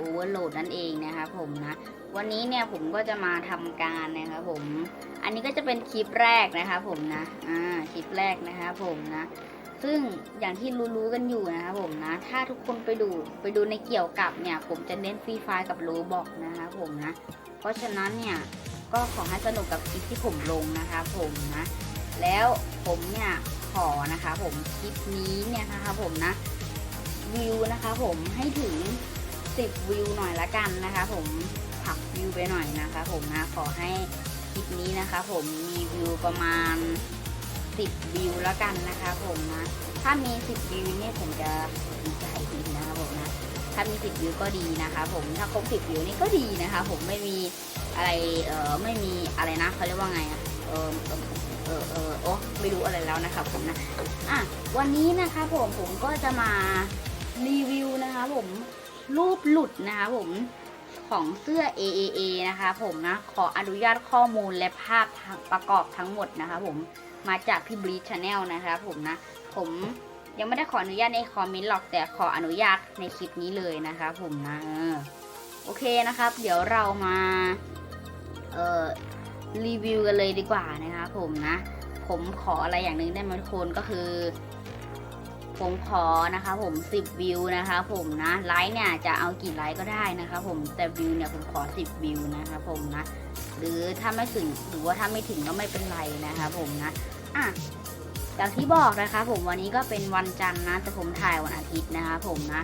Overload นั่นเองนะครับผมนะวันนี้เนี่ยผมก็จะมาทำการนะครับผม อันนี้ก็จะเป็นคลิปแรกนะครับผมนะอ่าคลิปแรกนะครับผมนะ ซึ่งอย่างที่รู้ๆกันอยู่นะครับผมนะ ถ้าทุกคนไปดูไปดูในเกี่ยวกับเนี่ย ผมจะเน้นฟรีไฟกับโลบอกนะครับผมนะ เพราะฉะนั้นเนี่ยก็ขอให้สนุกกับคลิปที่ผมลงนะครับผมนะ แล้วผมเนี่ยขอนะคะผมคลิปนี้เนี่ยนะคะผมนะวิวนะคะผมให้ถึง 10 วิวหน่อยละกันนะคะ ผมผักวิวไปหน่อยนะคะ ผมนะขอให้คลิปนี้นะคะ ผมมีวิวประมาณ 10 วิวละกันนะคะ ผมนะถ้ามี 10 วิวเนี่ยผมจะดีใจดีนะคะผมนะถ้ามี 10 วิวก็ดีนะคะ ผมถ้าครบ 10 วิวนี่ก็ดีนะคะ ผมไม่มีอะไรเออไม่มีอะไรนะเขาเรียกว่าไงอะเออเออเออเออโอ้ไม่รู้อะไรแล้วนะคะผมนะอะวันนี้นะคะผมผมก็จะมารีวิวนะคะผม รูปหลุดนะคะผมของเสื้อ AAA นะคะผมนะขออนุญาตข้อมูลและภาพประกอบทั้งหมดนะคะผมมาจากพี่บลีชาแนลนะคะผมนะผมยังไม่ได้ขออนุญาตในคอมเมนต์หรอกแต่ขออนุญาตในคลิปนี้เลยนะคะผมนะโอเคนะครับ เดี๋ยวเรามาเอ่อรีวิวกันเลยดีกว่านะคะผมนะ ผมขออะไรอย่างหนึ่งได้ไหมทุกคนก็คือ ผมขอนะคะผม 10 วิวนะคะผมนะไลค์เนี่ยจะเอากี่ไลค์ก็ได้นะคะผมแต่วิวเนี่ยผมขอ 10 วิวนะคะผมนะ หรือถ้าไม่ถึงหรือว่าถ้าไม่ถึงก็ไม่เป็นไรนะคะผมนะอะอย่างที่บอกนะคะผมวันนี้ก็เป็นวันจันทร์นะแต่ผมถ่ายวันอาทิตย์นะคะผมนะ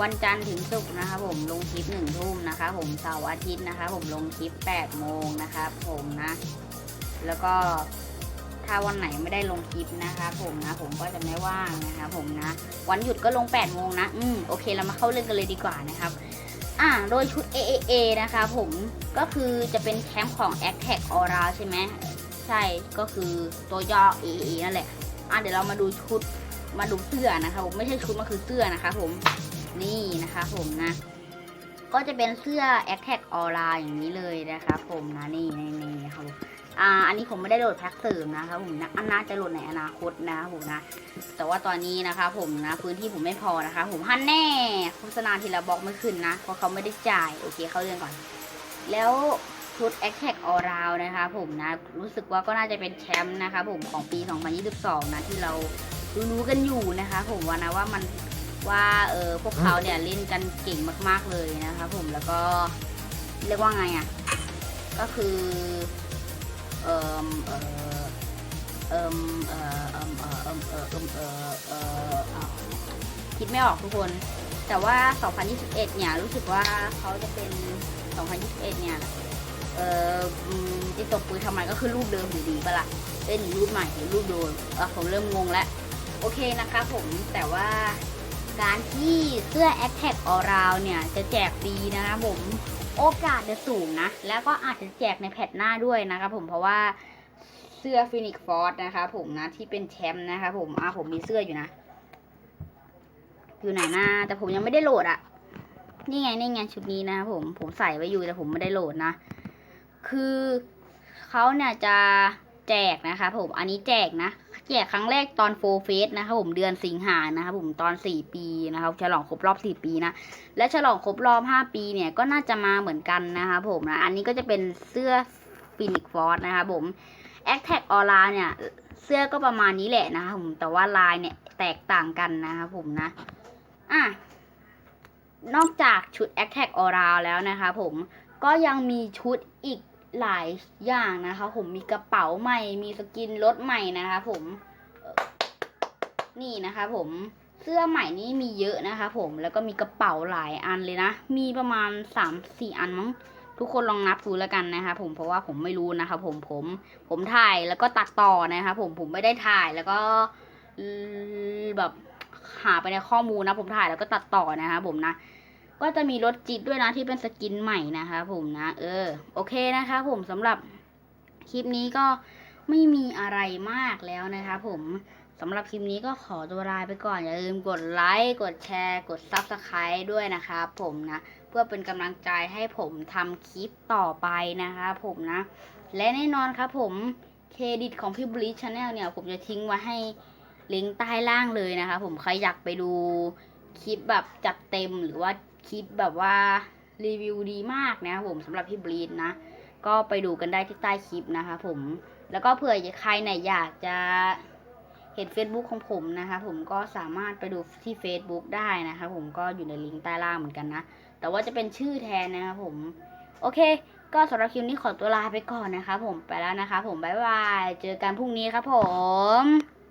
วันจันทร์ถึงศุกร์นะคะผมลงคลิปหนึ่งทุ่มนะคะผมเสาร์อาทิตย์นะคะผมลงคลิป8โมงนะคะผมนะ แล้วก็ ถ้าวันไหนไม่ได้ลงคลิปนะคะผมนะผมก็จะไม่ว่างนะคะผมนะ วันหยุดก็ลง8โมงนะ อืมโอเคเรามาเข้าเรื่องกันเลยดีกว่านะครับ อ่าโดยชุด AAA นะคะผมก็คือจะเป็นแคมป์ของ a c t a c Aura ใช่ไหมใช่ก็คือตัวย่อ AAA นั่นแหละ อะเดี๋ยวเรามาดูชุดมาดูเสื้อนะคะผมไม่ใช่ชุดมันคือเสื้อนะคะผมนี่นะคะผมนะก็จะเป็นเสื้อ a c t a c Aura อย่างนี้เลยนะคะผมนะนี่นี่นี่ครับ อ่าอันนี้ผมไม่ได้โหลดแพ็คเสริมนะครับผมนะอันน่าจะโหลดในอนาคตนะครับผมนะ แต่ว่าตอนนี้นะคะ ผมนะพื้นที่ผมไม่พอนะคะ ผมหันแน่โฆษณาทีละบล็อกไม่ขึ้นนะเพราะเขาไม่ได้จ่ายโอเคเข้าเรื่องก่อน แล้วชุด a c t a c All Round นะคะผมนะรู้สึกว่าก็น่าจะเป็นแชมป์นะคะผมของปี 2022 นะที่เรารู้กันอยู่นะคะ ผมว่านะว่ามันว่าเออพวกเขาเนี่ยเล่นกันเก่งมาก ๆเลยนะคะผมแล้วก็เรียกว่าไงอะ่ะก็คือ เอ่มเอ่อเอ่มเอ่อเอ่มเอ่อเอ่มเอ่อเอ่มเอ่อเอ่อคิดไม่ออกทุกคน แต่ว่า 2021 เนี่ยรู้สึกว่าเขาจะเป็น 2021 เนี่ยเอ่อที่ตบปืนทำไมก็คือรูปเดิมอยู่ดีปะละ่ะเล่นรูปใหม่หรือรูปโดนอะผมเริ่มงงแล้ว โอเคนะคะผมแต่ว่าการที่เสื้อ a t t a c All Round เนี่ย จะแจกฟรีนะคะผม โอกาสจะสูงนะ แล้วก็อาจจะแจกในแพทหน้าด้วยนะครับผมเพราะว่าเสื้อฟินิกฟอร์ดนะคะผมนะที่เป็นแชมป์นะคะผมอะผมมีเสื้ออยู่นะ อยู่ไหนนะแต่ผมยังไม่ได้โหลดอะนี่ไงนี่ไงชุดนี้นะครับผมผมใส่ไว้อยู่แต่ผมไม่ได้โหลดนะ คือเขาเนี่ยจะแจกนะคะผมอันนี้แจกนะ จกครั้งแรกตอนโฟเฟสนะคะผมเดือนสิงหานะคะผมตอนสี่ปีนะครับฉลองครบรอบสี่ปีนะและฉลองครบรอบ 5 ปีเนี่ยก็น่าจะมาเหมือนกันนะคะผมนะอันนี้ก็จะเป็นเสื้อฟินิกฟอร์ดนะคะผม a c t a c ออร่าเนี่ยเสื้อก็ประมาณนี้แหละนะคะผมแต่ว่าลายเนี่ยแตกต่างกันนะคะผมนะอะนอกจากชุด a c t a c ออร่าแล้วนะคะผมก็ยังมีชุดอีก หลายอย่างนะคะ ผมมีกระเป๋าใหม่ มีสกินรถใหม่นะคะ ผมนี่นะคะ ผมเสื้อใหม่นี่มีเยอะนะคะ ผมแล้วก็มีกระเป๋าหลายอันเลยนะ มีประมาณสามสี่อันมั้งทุกคนลองนับดูแล้วกันนะคะผมเพราะว่าผมไม่รู้นะคะผมผมผมถ่ายแล้วก็ตัดต่อนะคะผมผมไม่ได้ถ่ายแล้วก็แบบหาไปในข้อมูลนะ ผมถ่ายแล้วก็ตัดต่อนะคะผมนะ ก็จะมีรถจิตด้วยนะที่เป็นสกินใหม่นะคะผมนะ เออ โอเคนะคะผมสำหรับคลิปนี้ก็ไม่มีอะไรมากแล้วนะคะผมสำหรับคลิปนี้ก็ขอตัวลาไปก่อน อย่าลืมกดไลค์กดแชร์ กด Subscribe ด้วยนะครับผมนะ เพื่อเป็นกำลังใจให้ผมทำคลิปต่อไปนะครับผมนะ และแน่นอนครับผมเครดิตของพี่บลิชชาแนลเนี่ย ผมจะทิ้งไว้ให้ลิงก์ใต้ล่างเลยนะคะผมใครอยากไปดูคลิปแบบจัดเต็มหรือว่า คลิปแบบว่ารีวิวดีมากนะครับผมสำหรับพี่บลีดนะ ก็ไปดูกันได้ที่ใต้คลิปนะคะผมแล้วก็เผื่อใครเนี่ยอยากจะเห็น Facebook ของผมนะคะผมก็สามารถไปดูที่ Facebook ได้นะคะผมก็อยู่ในลิงก์ใต้ล่างเหมือนกันนะ แต่ว่าจะเป็นชื่อแทนนะครับผม โอเค ก็สำหรับคลิปนี้ขอตัวลาไปก่อนนะคะผมไปแล้วนะคะผมบ๊ายบาย เจอกันพรุ่งนี้ครับผม